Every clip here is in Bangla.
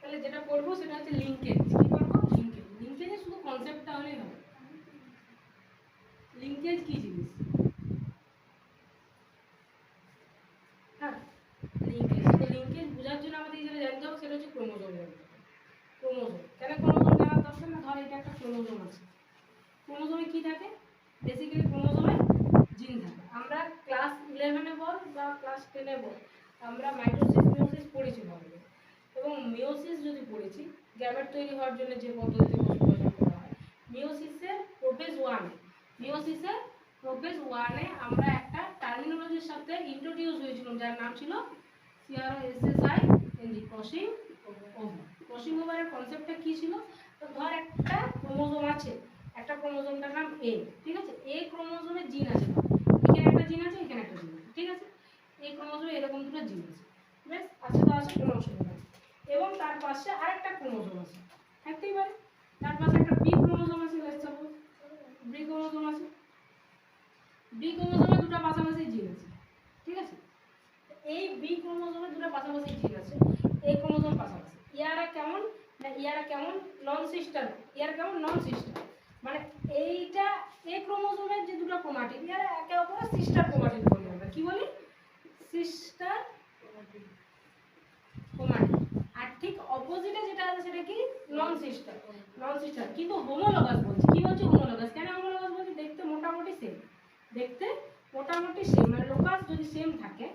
তাহলে যেটা করব সেটা হচ্ছে লিঙ্কেজ কি করব? লিঙ্কেজ লিঙ্কেজে শুধু কনসেপ্টটা হলেই হবে। লিঙ্কেজ কি জিনিস? হ্যাঁ লিঙ্কেজ লিঙ্কেজ বোঝার জন্য আমাদের যেটা জানতে হবে সেটা হচ্ছে কেন দরকার না? ধর এটা একটা আছে। কি থাকে? বেসিক্যালি আমরা ক্লাস ইলেভেনে বল বা ক্লাস টেনে বল আমরা মাইটোসিস মিওসিস পড়েছি ভালো করে। এবং মিওসিস যদি পড়েছি গ্যামেট তৈরি হওয়ার জন্য যে প্রোফেজ ওয়ানে আমরা একটা টার্মিনোলজির সাথে ইন্ট্রোডিউস হয়েছিলাম, যার নাম ছিল কী ছিল? তো ধর একটা আছে, একটা নাম এ ঠিক আছে? এ জিন আছে, এখানে একটা জিন আছে, এখানে একটা জিন ঠিক আছে? এরকম দুটো জিন আছে, বেশ? আছে তো আছে কোনো অসুবিধা পাশে আরেকটা ক্রোমোজোম আছে। থাকতেই পারে। তার পাশে একটা বি ক্রোমোজোম আছে লেটস সাপোজ বি ক্রোমোজোম আছে। বি ক্রোমোজোমে দুটো পাশাপাশি জিন আছে। ঠিক আছে? এই বি ক্রোমোজোমে দুটো পাশাপাশি জিন আছে এই ক্রোমোজোম পাশাপাশি। ইয়ারা কেমন? না, ইয়ারা কেমন? নন সিস্টার ইয়ারা কেমন? নন সিস্টার মানে এইটা এই ক্রোমোজোমের যে দুটো ক্রোমাটিড ইয়ারা একে অপরের সিস্টার ক্রোমাটিড বলি আমরা। কি বলি? সিস্টার ক্রোমাটিড আর ঠিক অপোজিটে যেটা আছে সেটা কি নন সিস্টার নন সিস্টার কিন্তু হোমোলোগাস বলছি। কি বলছি হোমোলোগাস কেন হোমোলোগাস বলছি? দেখতে মোটামুটি সেম দেখতে মোটামুটি সেম মানে লোকাস যদি সেম থাকে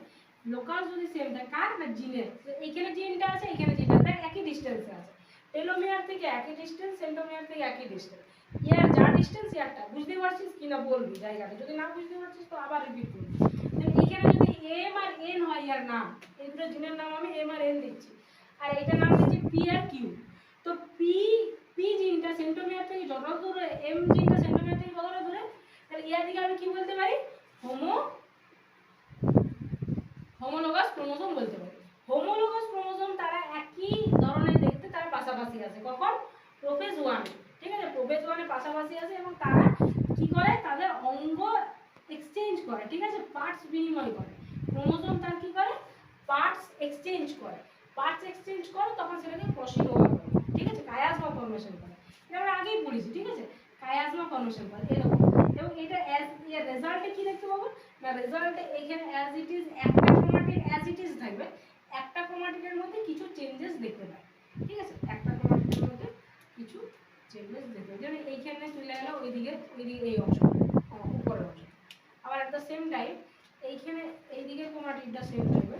লোকাস যদি সেম থাকে, কার না জিনের? এইখানে জিনটা আছে এখানে জিনটা আছে। একই ডিস্টেন্সে আছে। টেলোমিয়ার থেকে একই ডিস্টেন্স সেন্টোমিয়ার থেকে একই ডিস্টেন্স ইয়ার যা ডিস্টেন্স ইয়ারটা। বুঝতে পারছিস কি না বলবি জায়গাটা? যদি না বুঝতে পারছিস, তো আবার রিপিট করবি। এখানে যদি এম আর এন হয় ইয়ার নাম, এই দুটো জিনের নাম আমি এম আর এন দিচ্ছি। আর এটার নাম দিচ্ছি পি আর কিউ তো পি পি জিনটা সেন্টোমিয়ার থেকে যত দূরে এম জিনটা সেন্টোমিয়ার থেকে যতটা দূরে? তাহলে ইয়ার দিকে আমি কি বলতে পারি? হোমো হোমোলোগাস ক্রোমোজোম বলতে পারি। হোমোলোগাস ক্রোমোজোম তারা একই ধরনের দেখতে, তারা পাশাপাশি আছে। কখন? প্রোফেজ ওয়ান ঠিক আছে? প্রোফেজ ওয়ানে পাশাপাশি আছে এবং তারা কি করে? তাদের অঙ্গ এক্সচেঞ্জ করে, ঠিক আছে? পার্টস বিনিময় করে। ক্রোমোজোম তার কি করে? পার্টস এক্সচেঞ্জ করে। পার্টস এক্সচেঞ্জ করে, তখন সেটাকে ক্রসিং ওভার করে ঠিক আছে? কায়াজমা ফর্মেশন করে। আমরা আগেই পড়েছি ঠিক আছে? কায়াজমা ফর্মেশন করে, এরকম। এবং এটা অ্যাজ এর রেজাল্টে কি দেখতে পাবো? না রেজাল্টে এখানে অ্যাজ ইট ইজ একটা ক্রোমাটিড অ্যাজ ইট ইজ থাকবে। একটা ক্রোমাটিডের মধ্যে কিছু চেঞ্জেস দেখতে পাই ঠিক আছে? একটা ক্রোমাটিডের মধ্যে কিছু চেঞ্জেস দেখতে পাই যেমন এইখানে চলে গেলো, ওইদিকে ওইদিকে এই অংশ উপরের অংশ। আবার at the সেম টাইম এইখানে এইদিকে ক্রোমাটিডটা সেম থাকবে।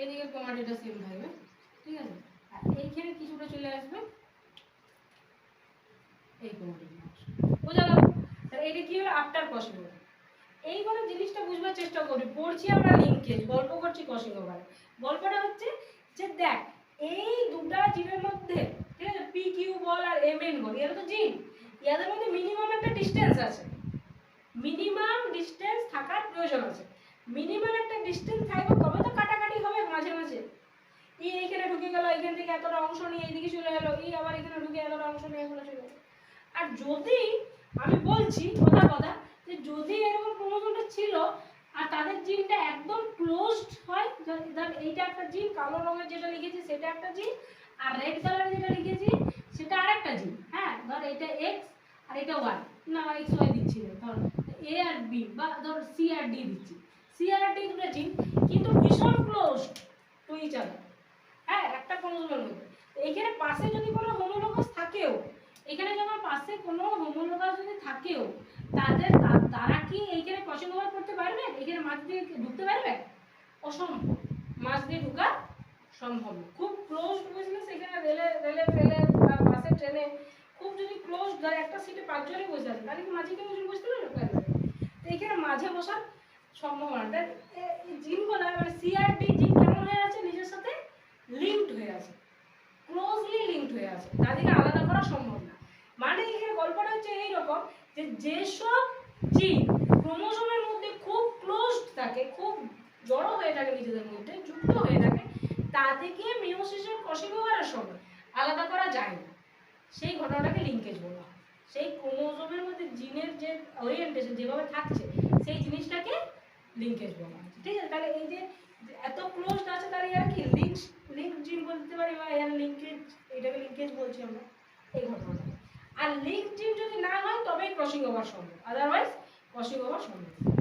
এইদিকে ক্রোমাটিডটা সেম থাকবে। ঠিক আছে? আর এইখানে কিছুটা চলে আসবে? এই তাহলে এটা কি হলো? আফটার ওভার এইবারে জিনিসটা বুঝবার চেষ্টা করি। পড়ছি আমরা লিঙ্কেজ গল্প করছি ওভারে গল্পটা হচ্ছে যে দেখ, এই দুটা জিনের মধ্যে, ঠিক আছে পি কিউ বল আর এম বল, এরা তো জিন। ইয়াদের মধ্যে মিনিমাম একটা ডিস্টেন্স আছে। মিনিমাম ডিস্টেন্স থাকার প্রয়োজন আছে। মিনিমাম একটা ডিস্টেন্স থাকবে, তবে তো কাটাকাটি হবে মাঝে মাঝে। ই এইখানে ঢুকে গেল এখান থেকে এতটা অংশ নিয়ে এইদিকে চলে গেল, ই আবার এখানে ঢুকে এতটা অংশ নিয়ে এখানে চলে আর যদি আমি বলছি, কথা কথা, যে যদি এরকম ক্রোমোজোমটা ছিল আর তাদের জিনটা একদম ক্লোজড হয়, ধর এইটা একটা জিন কালো রঙের যেটা লিখেছি সেটা একটা জিন আর রেড কালার যেটা লিখেছি সেটা আরেকটা জিন হ্যাঁ? ধর এটা এক্স আর এটা ওয়াই না এক্স ওয়াই দিচ্ছি ধর এ আর বি বা ধর সি আর ডি দিচ্ছি। সি আর ডি দুটো জিন কিন্তু ভীষণ ক্লোজড টু ইচ আদার হ্যাঁ একটা ক্রোমোজোমের মধ্যে। এইখানে পাশে যদি কোনো হোমোলোগাস থাকেও, এখানে যখন পাশে কোনো হোমোলোগাস যদি থাকেও, তাদের তারা কি এইখানে ওভার করতে পারবে? এখানে মাছ দিয়ে ঢুকতে পারবে? অসম্ভব। মাছ দিয়ে ঢুকা সম্ভব। খুব ক্লোজ বুঝলে সেখানে রেলে রেলে ফেলে বা বাসে ট্রেনে খুব যদি ক্লোজ ধর একটা সিটে পাঁচজনই বসে আছে, তাহলে কি মাঝে কেউ বুঝতে পারবে। তো এখানে মাঝে বসার সম্ভাবনা। তাই এ- এই জিনগুলো মানে সিআরডি জিন কেমন হয়ে আছে নিজের সাথে? লিঙ্কড হয়ে আছে ক্লোজলি লিঙ্কড হয়ে আছে তাদেরকে আলাদা করা সম্ভব না। মানে এখানে গল্পটা হচ্ছে এইরকম যে যেসব জিন ক্রোমোজোমের মধ্যে খুব ক্লোজড থাকে, খুব জড়ো হয়ে থাকে নিজেদের মধ্যে, যুক্ত হয়ে থাকে তাদেরকে মিওসিসের ক্রসিং ওভারের সময় আলাদা করা যায় না। সেই ঘটনাটাকে লিঙ্কেজ বলা হয়। সেই ক্রোমোজোমের মধ্যে জিনের যে ওরিয়েন্টেশন যেভাবে থাকছে, সেই জিনিসটাকে লিঙ্কেজ বলা হচ্ছে ঠিক আছে? তাহলে এই যে এত ক্লোজড আছে, তাহলে এরা কি লিঙ্ক লিঙ্ক লিঙ্কড বলতে পারি বা এর লিঙ্কেজ এটাকে লিঙ্কেজ বলছি আমরা, এই ঘটনাটা। আর লিঙ্ক লিঙ্কড যদি না হয়, তবেই ক্রসিং ওভার সম্ভব। আদারওয়াইজ ক্রসিং ওভার সম্ভব